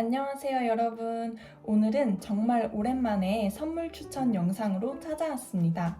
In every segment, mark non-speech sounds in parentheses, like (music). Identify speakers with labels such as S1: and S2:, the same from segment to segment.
S1: 안녕하세요, 여러분. 오늘은 정말 오랜만에 선물 추천 영상으로 찾아왔습니다.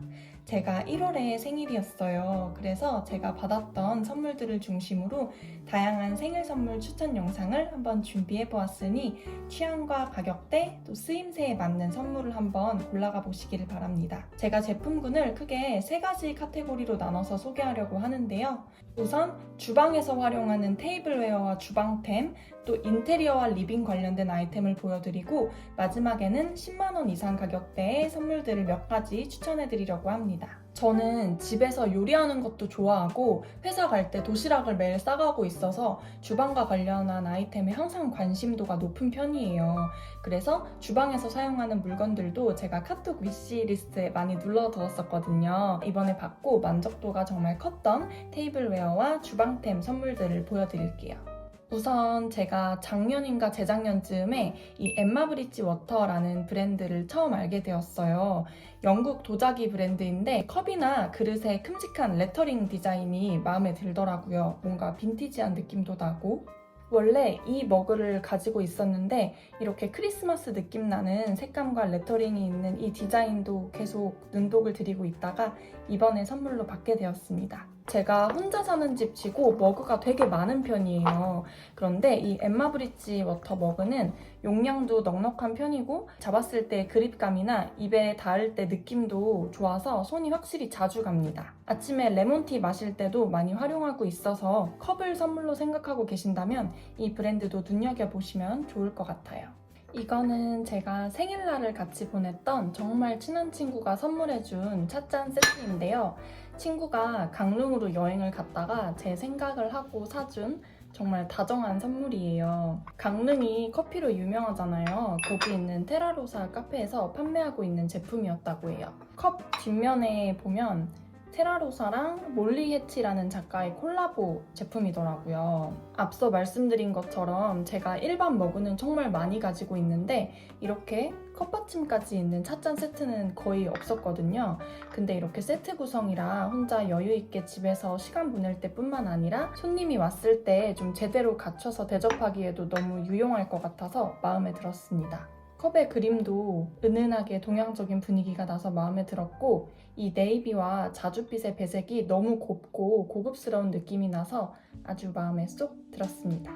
S1: 제가 1월에 생일이었어요. 그래서 제가 받았던 선물들을 중심으로 다양한 생일 선물 추천 영상을 한번 준비해 보았으니 취향과 가격대 또 쓰임새에 맞는 선물을 한번 골라가 보시기를 바랍니다. 제가 제품군을 크게 세 가지 카테고리로 나눠서 소개하려고 하는데요. 우선 주방에서 활용하는 테이블웨어와 주방템, 또 인테리어와 리빙 관련된 아이템을 보여드리고 마지막에는 10만원 이상 가격대의 선물들을 몇 가지 추천해 드리려고 합니다. 저는 집에서 요리하는 것도 좋아하고 회사 갈 때 도시락을 매일 싸가고 있어서 주방과 관련한 아이템에 항상 관심도가 높은 편이에요. 그래서 주방에서 사용하는 물건들도 제가 카톡 위시리스트에 많이 눌러두었었거든요. 이번에 받고 만족도가 정말 컸던 테이블웨어와 주방템 선물들을 보여드릴게요. 우선 제가 작년인가 재작년쯤에 이 엠마 브리지 워터라는 브랜드를 처음 알게 되었어요. 영국 도자기 브랜드인데 컵이나 그릇에 큼직한 레터링 디자인이 마음에 들더라고요. 뭔가 빈티지한 느낌도 나고. 원래 이 머그를 가지고 있었는데 이렇게 크리스마스 느낌 나는 색감과 레터링이 있는 이 디자인도 계속 눈독을 들이고 있다가 이번에 선물로 받게 되었습니다. 제가 혼자 사는 집 치고 머그가 되게 많은 편이에요. 그런데 이 엠마 브리지 워터 머그는 용량도 넉넉한 편이고 잡았을 때 그립감이나 입에 닿을 때 느낌도 좋아서 손이 확실히 자주 갑니다. 아침에 레몬티 마실 때도 많이 활용하고 있어서 컵을 선물로 생각하고 계신다면 이 브랜드도 눈여겨보시면 좋을 것 같아요. 이거는 제가 생일날을 같이 보냈던 정말 친한 친구가 선물해준 찻잔 세트인데요. 친구가 강릉으로 여행을 갔다가 제 생각을 하고 사준 정말 다정한 선물이에요. 강릉이 커피로 유명하잖아요. 거기 있는 테라로사 카페에서 판매하고 있는 제품이었다고 해요. 컵 뒷면에 보면 테라로사랑 몰리 해치라는 작가의 콜라보 제품이더라고요. 앞서 말씀드린 것처럼 제가 일반 머그는 정말 많이 가지고 있는데 이렇게 컵받침까지 있는 찻잔 세트는 거의 없었거든요. 근데 이렇게 세트 구성이라 혼자 여유 있게 집에서 시간 보낼 때 뿐만 아니라 손님이 왔을 때 좀 제대로 갖춰서 대접하기에도 너무 유용할 것 같아서 마음에 들었습니다. 컵의 그림도 은은하게 동양적인 분위기가 나서 마음에 들었고 이 네이비와 자줏빛의 배색이 너무 곱고 고급스러운 느낌이 나서 아주 마음에 쏙 들었습니다.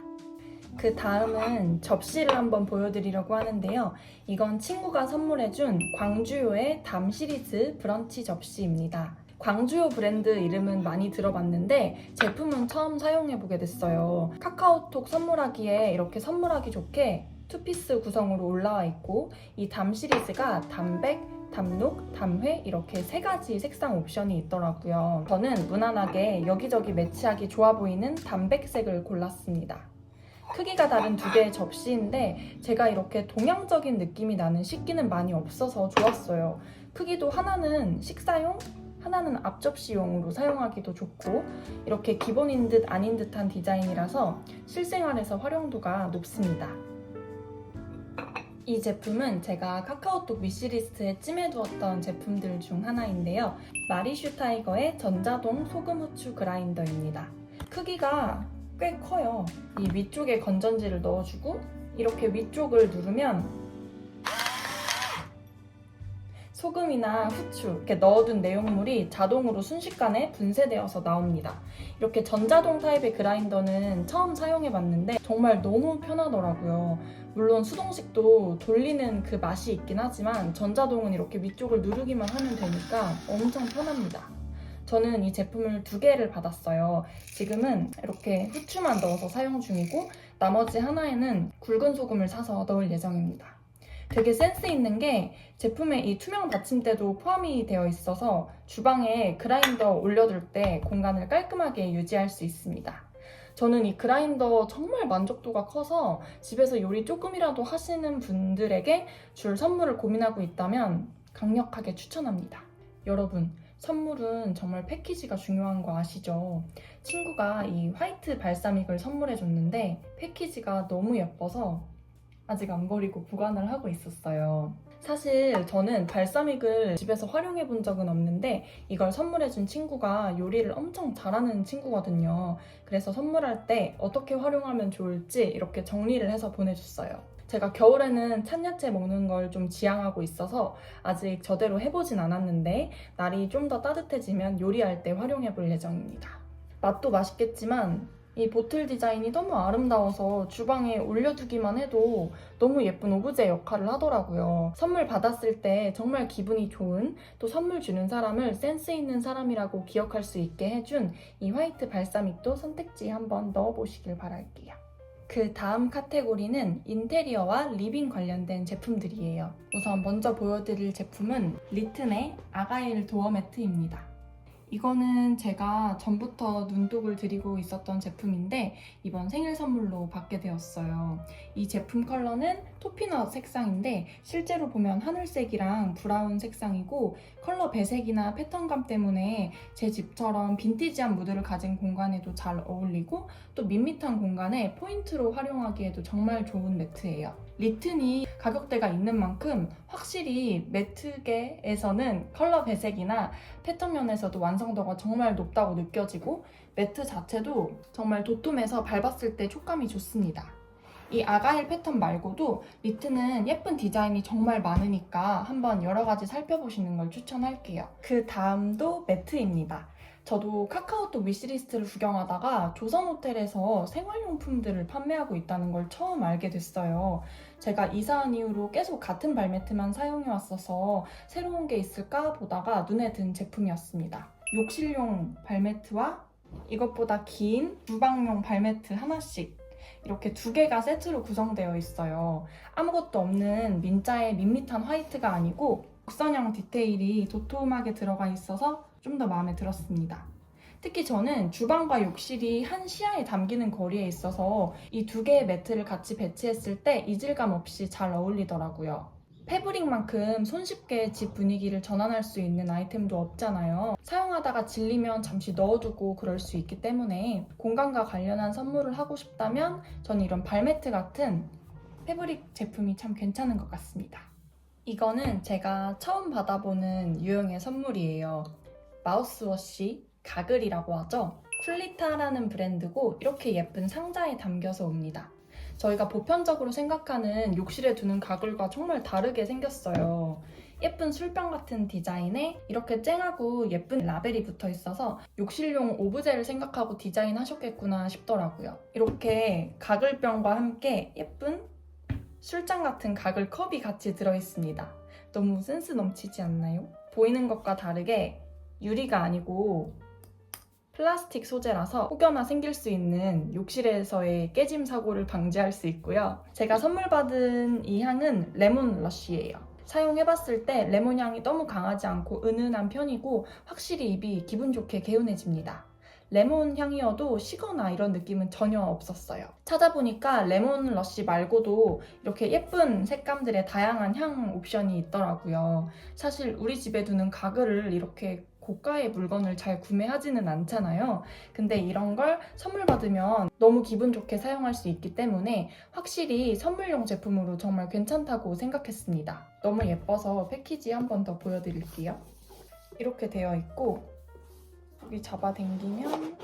S1: 그 다음은 접시를 한번 보여드리려고 하는데요. 이건 친구가 선물해준 광주요의 담 시리즈 브런치 접시입니다. 광주요 브랜드 이름은 많이 들어봤는데 제품은 처음 사용해보게 됐어요. 카카오톡 선물하기에 이렇게 선물하기 좋게 투피스 구성으로 올라와 있고 이 담 시리즈가 담백, 담록, 담회 이렇게 세 가지 색상 옵션이 있더라고요. 저는 무난하게 여기저기 매치하기 좋아 보이는 담백색을 골랐습니다. 크기가 다른 두 개의 접시인데 제가 이렇게 동양적인 느낌이 나는 식기는 많이 없어서 좋았어요. 크기도 하나는 식사용, 하나는 앞접시용으로 사용하기도 좋고 이렇게 기본인 듯 아닌 듯한 디자인이라서 실생활에서 활용도가 높습니다. 이 제품은 제가 카카오톡 위시리스트에 찜해두었던 제품들 중 하나인데요. 마리슈 타이거의 전자동 소금 후추 그라인더입니다. 크기가 꽤 커요. 이 위쪽에 건전지를 넣어주고 이렇게 위쪽을 누르면 소금이나 후추 이렇게 넣어둔 내용물이 자동으로 순식간에 분쇄되어서 나옵니다. 이렇게 전자동 타입의 그라인더는 처음 사용해봤는데 정말 너무 편하더라고요. 물론 수동식도 돌리는 그 맛이 있긴 하지만 전자동은 이렇게 위쪽을 누르기만 하면 되니까 엄청 편합니다. 저는 이 제품을 두 개를 받았어요. 지금은 이렇게 후추만 넣어서 사용 중이고 나머지 하나에는 굵은 소금을 사서 넣을 예정입니다. 되게 센스 있는 게 제품에 이 투명 받침대도 포함이 되어 있어서 주방에 그라인더 올려둘 때 공간을 깔끔하게 유지할 수 있습니다. 저는 이 그라인더 정말 만족도가 커서 집에서 요리 조금이라도 하시는 분들에게 줄 선물을 고민하고 있다면 강력하게 추천합니다. 여러분, 선물은 정말 패키지가 중요한 거 아시죠? 친구가 이 화이트 발사믹을 선물해 줬는데 패키지가 너무 예뻐서 아직 안 버리고 보관을 하고 있었어요. 사실 저는 발사믹을 집에서 활용해 본 적은 없는데 이걸 선물해 준 친구가 요리를 엄청 잘하는 친구거든요. 그래서 선물할 때 어떻게 활용하면 좋을지 이렇게 정리를 해서 보내줬어요. 제가 겨울에는 찬야채 먹는 걸 좀 지향하고 있어서 아직 저대로 해보진 않았는데 날이 좀 더 따뜻해지면 요리할 때 활용해 볼 예정입니다. 맛도 맛있겠지만 이 보틀 디자인이 너무 아름다워서 주방에 올려두기만 해도 너무 예쁜 오브제 역할을 하더라고요. 선물 받았을 때 정말 기분이 좋은 또 선물 주는 사람을 센스 있는 사람이라고 기억할 수 있게 해준 이 화이트 발사믹도 선택지에 한번 넣어보시길 바랄게요. 그 다음 카테고리는 인테리어와 리빙 관련된 제품들이에요. 우선 먼저 보여드릴 제품은 리튼의 아가일 도어 매트입니다. 이거는 제가 전부터 눈독을 들이고 있었던 제품인데 이번 생일 선물로 받게 되었어요. 이 제품 컬러는 토피넛 색상인데 실제로 보면 하늘색이랑 브라운 색상이고 컬러 배색이나 패턴감 때문에 제 집처럼 빈티지한 무드를 가진 공간에도 잘 어울리고 또 밋밋한 공간에 포인트로 활용하기에도 정말 좋은 매트예요. 리튼이 가격대가 있는 만큼 확실히 매트계에서는 컬러 배색이나 패턴 면에서도 완성도가 정말 높다고 느껴지고 매트 자체도 정말 도톰해서 밟았을 때 촉감이 좋습니다. 이 아가일 패턴 말고도 리트는 예쁜 디자인이 정말 많으니까 한번 여러 가지 살펴보시는 걸 추천할게요. 그 다음도 매트입니다. 저도 카카오톡 위시리스트를 구경하다가 조선호텔에서 생활용품들을 판매하고 있다는 걸 처음 알게 됐어요. 제가 이사한 이후로 계속 같은 발매트만 사용해 왔어서 새로운 게 있을까 보다가 눈에 든 제품이었습니다. 욕실용 발매트와 이것보다 긴 주방용 발매트 하나씩 이렇게 두 개가 세트로 구성되어 있어요. 아무것도 없는 민자의 밋밋한 화이트가 아니고 곡선형 디테일이 도톰하게 들어가 있어서 좀 더 마음에 들었습니다. 특히 저는 주방과 욕실이 한 시야에 담기는 거리에 있어서 이 두 개의 매트를 같이 배치했을 때 이질감 없이 잘 어울리더라고요. 패브릭만큼 손쉽게 집 분위기를 전환할 수 있는 아이템도 없잖아요. 사용하다가 질리면 잠시 넣어두고 그럴 수 있기 때문에 공간과 관련한 선물을 하고 싶다면 저는 이런 발매트 같은 패브릭 제품이 참 괜찮은 것 같습니다. 이거는 제가 처음 받아보는 유형의 선물이에요. 마우스워시 가글이라고 하죠. 쿨리타라는 브랜드고 이렇게 예쁜 상자에 담겨서 옵니다. 저희가 보편적으로 생각하는 욕실에 두는 가글과 정말 다르게 생겼어요. 예쁜 술병 같은 디자인에 이렇게 쨍하고 예쁜 라벨이 붙어 있어서 욕실용 오브제를 생각하고 디자인하셨겠구나 싶더라고요. 이렇게 가글병과 함께 예쁜 술잔 같은 가글 컵이 같이 들어 있습니다. 너무 센스 넘치지 않나요? 보이는 것과 다르게 유리가 아니고 플라스틱 소재라서 혹여나 생길 수 있는 욕실에서의 깨짐 사고를 방지할 수 있고요. 제가 선물 받은 이 향은 레몬 러쉬예요. 사용해봤을 때 레몬 향이 너무 강하지 않고 은은한 편이고 확실히 입이 기분 좋게 개운해집니다. 레몬 향이어도 시거나 이런 느낌은 전혀 없었어요. 찾아보니까 레몬 러쉬 말고도 이렇게 예쁜 색감들의 다양한 향 옵션이 있더라고요. 사실 우리 집에 두는 가글을 이렇게 고가의 물건을 잘 구매하지는 않잖아요. 근데 이런 걸 선물 받으면 너무 기분 좋게 사용할 수 있기 때문에 확실히 선물용 제품으로 정말 괜찮다고 생각했습니다. 너무 예뻐서 패키지 한 번 더 보여드릴게요. 이렇게 되어 있고 여기 잡아당기면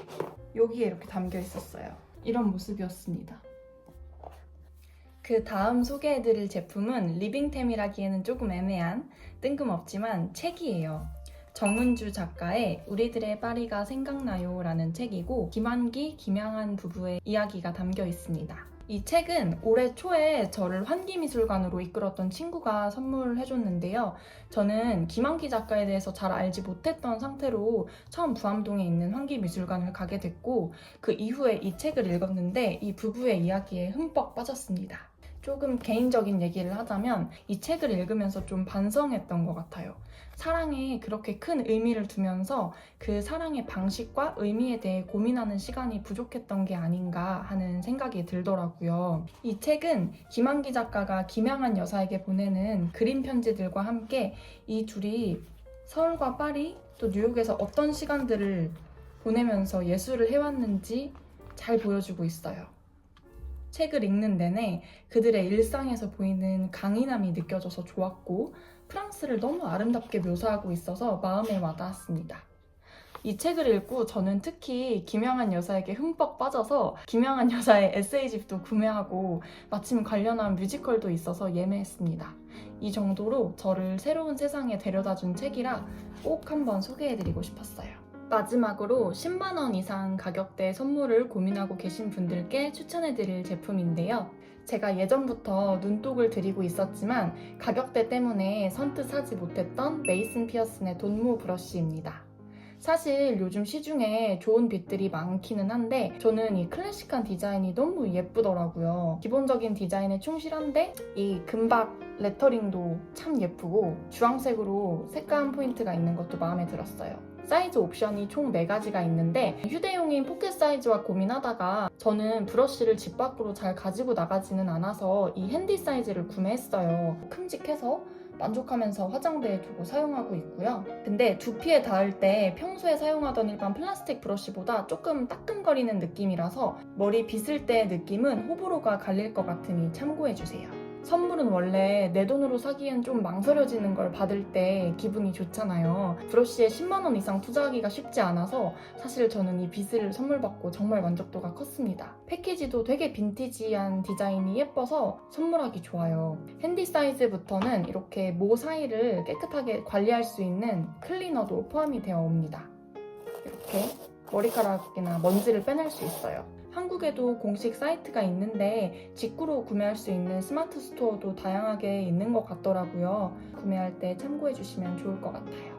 S1: 여기에 이렇게 담겨 있었어요. 이런 모습이었습니다. 그 다음 소개해드릴 제품은 리빙템이라기에는 조금 애매한 뜬금없지만 책이에요. 정은주 작가의 우리들의 파리가 생각나요 라는 책이고 김한기, 김양한 부부의 이야기가 담겨 있습니다. 이 책은 올해 초에 저를 환기미술관으로 이끌었던 친구가 선물해줬는데요. 저는 김한기 작가에 대해서 잘 알지 못했던 상태로 처음 부암동에 있는 환기미술관을 가게 됐고 그 이후에 이 책을 읽었는데 이 부부의 이야기에 흠뻑 빠졌습니다. 조금 개인적인 얘기를 하자면 이 책을 읽으면서 좀 반성했던 것 같아요. 사랑에 그렇게 큰 의미를 두면서 그 사랑의 방식과 의미에 대해 고민하는 시간이 부족했던 게 아닌가 하는 생각이 들더라고요. 이 책은 김한기 작가가 김양한 여사에게 보내는 그림 편지들과 함께 이 둘이 서울과 파리 또 뉴욕에서 어떤 시간들을 보내면서 예술을 해왔는지 잘 보여주고 있어요. 책을 읽는 내내 그들의 일상에서 보이는 강인함이 느껴져서 좋았고 프랑스를 너무 아름답게 묘사하고 있어서 마음에 와닿았습니다. 이 책을 읽고 저는 특히 김양한 여사에게 흠뻑 빠져서 김양한 여사의 에세이집도 구매하고 마침 관련한 뮤지컬도 있어서 예매했습니다. 이 정도로 저를 새로운 세상에 데려다 준 책이라 꼭 한번 소개해드리고 싶었어요. 마지막으로 10만원 이상 가격대 선물을 고민하고 계신 분들께 추천해드릴 제품인데요. 제가 예전부터 눈독을 들이고 있었지만 가격대 때문에 선뜻 사지 못했던 메이슨 피어슨의 돈모 브러쉬입니다. 사실 요즘 시중에 좋은 빛들이 많기는 한데 저는 이 클래식한 디자인이 너무 예쁘더라고요. 기본적인 디자인에 충실한데 이 금박 레터링도 참 예쁘고 주황색으로 색감 포인트가 있는 것도 마음에 들었어요. 사이즈 옵션이 총 4가지가 있는데 휴대용인 포켓 사이즈와 고민하다가 저는 브러쉬를 집 밖으로 잘 가지고 나가지는 않아서 이 핸디 사이즈를 구매했어요. 큼직해서 만족하면서 화장대에 두고 사용하고 있고요. 근데 두피에 닿을 때 평소에 사용하던 일반 플라스틱 브러쉬보다 조금 따끔거리는 느낌이라서 머리 빗을 때 느낌은 호불호가 갈릴 것 같으니 참고해주세요. 선물은 원래 내 돈으로 사기엔 좀 망설여지는 걸 받을 때 기분이 좋잖아요. 브러쉬에 10만원 이상 투자하기가 쉽지 않아서 사실 저는 이 빗을 선물 받고 정말 만족도가 컸습니다. 패키지도 되게 빈티지한 디자인이 예뻐서 선물하기 좋아요. 핸디 사이즈부터는 이렇게 모 사이를 깨끗하게 관리할 수 있는 클리너도 포함이 되어 옵니다. 이렇게 머리카락이나 먼지를 빼낼 수 있어요. 한국에도 공식 사이트가 있는데 직구로 구매할 수 있는 스마트 스토어도 다양하게 있는 것 같더라고요. 구매할 때 참고해 주시면 좋을 것 같아요.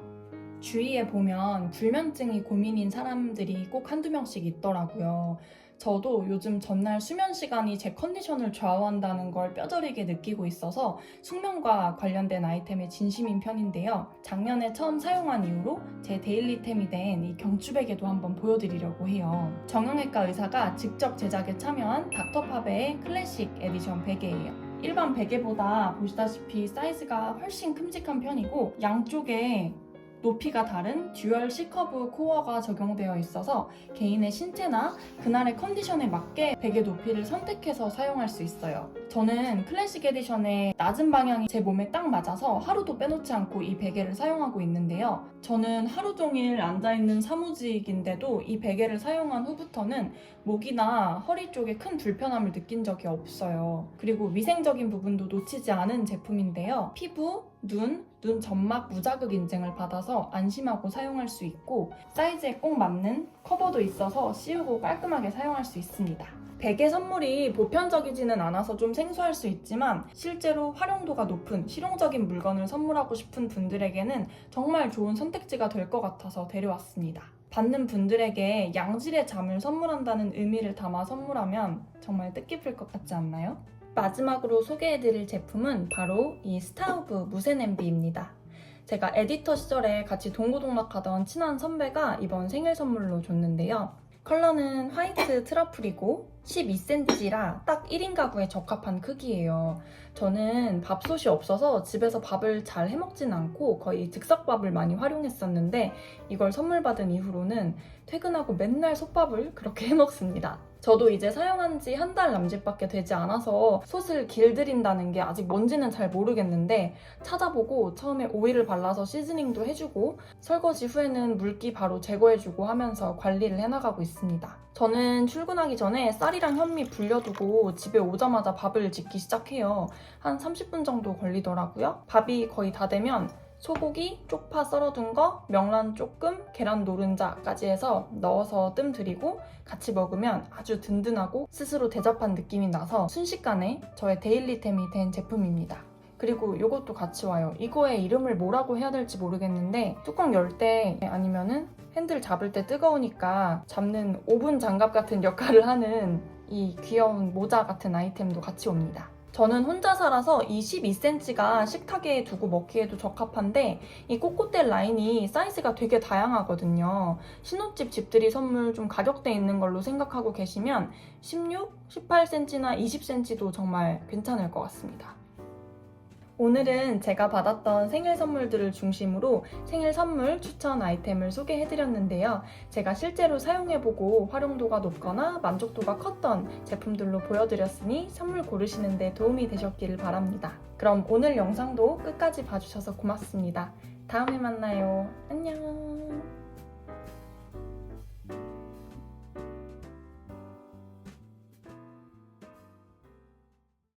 S1: 주위에 보면 불면증이 고민인 사람들이 꼭 한두 명씩 있더라고요. 저도 요즘 전날 수면 시간이 제 컨디션을 좌우한다는 걸 뼈저리게 느끼고 있어서 숙면과 관련된 아이템에 진심인 편인데요. 작년에 처음 사용한 이후로 제 데일리템이 된 이 경추베개도 한번 보여드리려고 해요. 정형외과 의사가 직접 제작에 참여한 닥터파베의 클래식 에디션 베개예요. 일반 베개보다 보시다시피 사이즈가 훨씬 큼직한 편이고 양쪽에 높이가 다른 듀얼 C커브 코어가 적용되어 있어서 개인의 신체나 그날의 컨디션에 맞게 베개 높이를 선택해서 사용할 수 있어요. 저는 클래식 에디션의 낮은 방향이 제 몸에 딱 맞아서 하루도 빼놓지 않고 이 베개를 사용하고 있는데요. 저는 하루 종일 앉아있는 사무직인데도 이 베개를 사용한 후부터는 목이나 허리 쪽에 큰 불편함을 느낀 적이 없어요. 그리고 위생적인 부분도 놓치지 않은 제품인데요. 피부, 눈, 눈 점막 무자극 인증을 받아서 안심하고 사용할 수 있고 사이즈에 꼭 맞는 커버도 있어서 씌우고 깔끔하게 사용할 수 있습니다. 베개 선물이 보편적이지는 않아서 좀 생소할 수 있지만 실제로 활용도가 높은 실용적인 물건을 선물하고 싶은 분들에게는 정말 좋은 선택지가 될 것 같아서 데려왔습니다. 받는 분들에게 양질의 잠을 선물한다는 의미를 담아 선물하면 정말 뜻깊을 것 같지 않나요? 마지막으로 소개해드릴 제품은 바로 이 스타우브 무쇠 냄비입니다. 제가 에디터 시절에 같이 동고동락하던 친한 선배가 이번 생일 선물로 줬는데요. 컬러는 화이트 트러플이고 12cm라 딱 1인 가구에 적합한 크기예요. 저는 밥솥이 없어서 집에서 밥을 잘 해먹진 않고 거의 즉석밥을 많이 활용했었는데 이걸 선물 받은 이후로는 퇴근하고 맨날 솥밥을 그렇게 (laughs) 해먹습니다. 저도 이제 사용한 지 한 달 남짓밖에 되지 않아서 솥을 길들인다는 게 아직 뭔지는 잘 모르겠는데 찾아보고 처음에 오일을 발라서 시즈닝도 해주고 설거지 후에는 물기 바로 제거해주고 하면서 관리를 해나가고 있습니다. 저는 출근하기 전에 쌀이랑 현미 불려두고 집에 오자마자 밥을 짓기 시작해요. 한 30분 정도 걸리더라고요. 밥이 거의 다 되면 소고기, 쪽파 썰어둔 거, 명란 조금, 계란 노른자까지 해서 넣어서 뜸 들이고 같이 먹으면 아주 든든하고 스스로 대접한 느낌이 나서 순식간에 저의 데일리템이 된 제품입니다. 그리고 이것도 같이 와요. 이거의 이름을 뭐라고 해야 될지 모르겠는데 뚜껑 열 때 아니면은 핸들 잡을 때 뜨거우니까 잡는 오븐 장갑 같은 역할을 하는 이 귀여운 모자 같은 아이템도 같이 옵니다. 저는 혼자 살아서 이 12cm가 식탁에 두고 먹기에도 적합한데 이 꼬꼬대 라인이 사이즈가 되게 다양하거든요. 신혼집 집들이 선물 좀 가격대 있는 걸로 생각하고 계시면 16, 18cm나 20cm도 정말 괜찮을 것 같습니다. 오늘은 제가 받았던 생일 선물들을 중심으로 생일 선물 추천 아이템을 소개해드렸는데요. 제가 실제로 사용해보고 활용도가 높거나 만족도가 컸던 제품들로 보여드렸으니 선물 고르시는데 도움이 되셨기를 바랍니다. 그럼 오늘 영상도 끝까지 봐주셔서 고맙습니다. 다음에 만나요. 안녕.